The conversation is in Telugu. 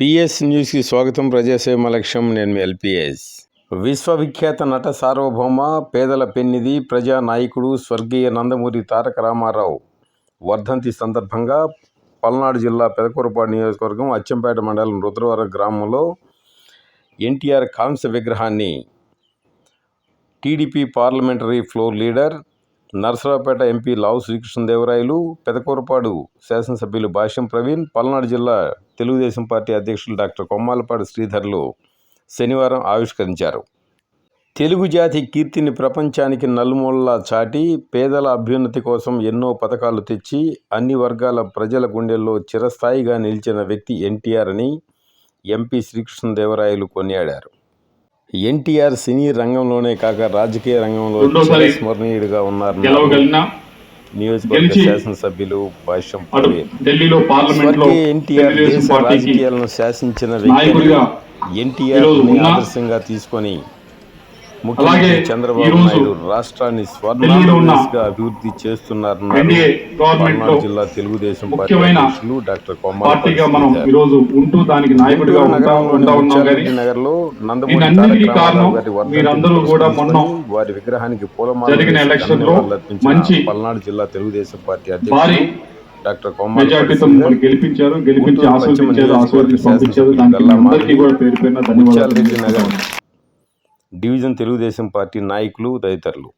పిఎస్ న్యూస్కి స్వాగతం ప్రజాసేవ లక్ష్యం నేను ఎల్పిఎస్. విశ్వవిఖ్యాత నట సార్వభౌమ పేదల పెన్నిది ప్రజా నాయకుడు స్వర్గీయ నందమూరి తారక రామారావు. వర్ధంతి సందర్భంగా పల్నాడు జిల్లా పెదకూరపాడు నియోజకవర్గం అచ్చంపేట మండలం రుద్రవరం గ్రామంలో ఎన్టీఆర్ కాంస్య విగ్రహాన్ని TDP parliamentary floor leader Narasaraopet MP Lavu Srikrishnadevarayalu Pedakurapadu శాసనసభ్యులు భాష్యం ప్రవీణ్ పల్నాడు జిల్లా తెలుగుదేశం పార్టీ అధ్యక్షులు డాక్టర్ కొమ్మాలపాడు శ్రీధర్లు శనివారం ఆవిష్కరించారు. తెలుగు జాతి కీర్తిని ప్రపంచానికి నలుమూలలా చాటి పేదల అభ్యున్నతి కోసం ఎన్నో పథకాలు తెచ్చి అన్ని వర్గాల ప్రజల గుండెల్లో చిరస్థాయిగా నిలిచిన వ్యక్తి ఎన్టీఆర్ అని ఎంపీ శ్రీకృష్ణదేవరాయలు కొనియాడారు. ఎన్టీఆర్ సినీ రంగంలోనే కాక రాజకీయ రంగంలో స్మరణీయుడిగా ఉన్నారు నియోజకవర్గ శాసనసభ్యులు భాష్యం ఎన్టీఆర్ దేశ రాజకీయాలను శాసించిన వ్యక్తి ఎన్టీఆర్. ఆదర్శంగా తీసుకొని ముఖ్యమంత్రి చంద్రబాబు నాయుడు రాష్ట్రాన్ని స్వర్ణాంధ్రప్రదేశ్గా అభివృద్ధి చేస్తున్నారన్నారు. లో జిల్లా తెలుగుదేశం పార్టీ అధ్యక్షులు డాక్టర్ కానీ నగర్లో వారి విగ్రహానికి పూలమాల పల్నాడు జిల్లా తెలుగుదేశం పార్టీ అధ్యక్షులు డాక్టర్ కొమ్మాల మెజార్టీతో మిమ్మల్ని గెలిపించారు. గెలిపించి ఆశీర్వదించారు. ఆశీర్వదించి పంపించారు. దానికి అందరికీ కూడా పేరు పేరున ధన్యవాదాలు. డివిజన్ తెలుగుదేశం పార్టీ నాయకులు తదితరులు.